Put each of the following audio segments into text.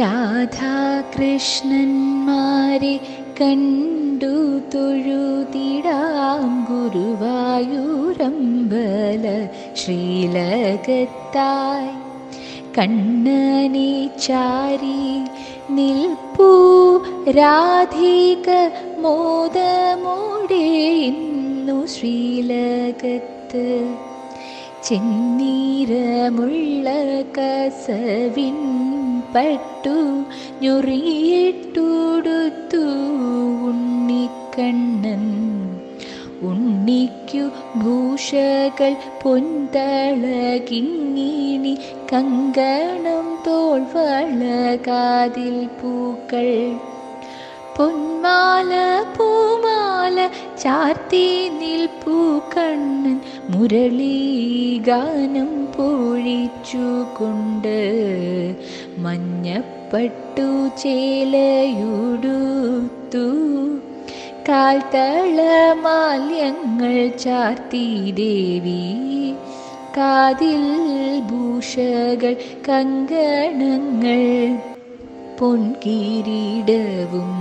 രാധാകൃഷ്ണന്മാരെ കണ്ടു തൊഴുതിടാം ഗുരുവായൂരമ്പല ശ്രീലകത്തായി കണ്ണനെ ചാരി നിൽപ്പൂ രാധിക മോദമോടെ ഇന്നു ശ്രീലകത്ത് ചെന്നീരമുള്ള കസവിൻ പട്ടു ഞൊറിയിട്ടുടുത്തു ഉണ്ണിക്കണ്ണൻ. ഉണ്ണിക്കു ഭൂഷകൾ പൊന്തളകിങ്ങിണി കങ്കണം തോൾവളകാതിൽ പൂക്കൾ. പൊന്മാല പൂമാല ചാർത്തി നിൽപ്പൂ കണ്ണൻ മുരളീഗാനം പൊഴിച്ചുകൊണ്ട് മഞ്ഞപ്പട്ടു ചേലയുടുത്തു കാൽത്തളമാല്യങ്ങൾ ചാർത്തി ദേവി കാതിൽ ഭൂഷകൾ കങ്കണങ്ങൾ പൊൻകിരീടവും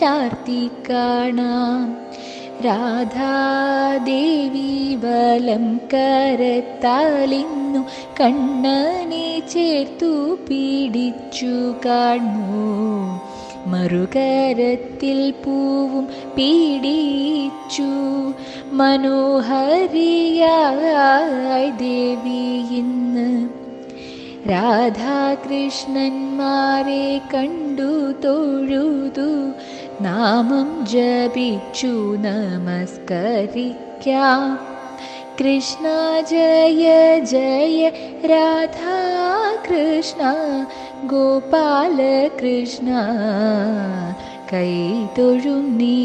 ചാർത്തി കാണാം. രാധാദേവി വലം കരത്താലിന്നു കണ്ണനെ ചേർത്തു പിടിച്ചു കാണു. മറുകരത്തിൽ പൂവും പീഡിച്ചു. മനോഹരിയായി ദേവി ഇന്ന് രാധാകൃഷ്ണന്മാരെ കണ്ടു തൊഴുതു. नामं जपिचु नमस्करिक्या कृष्णा जय जय राधा कृष्णा गोपालकृष्ण कैतोळुणी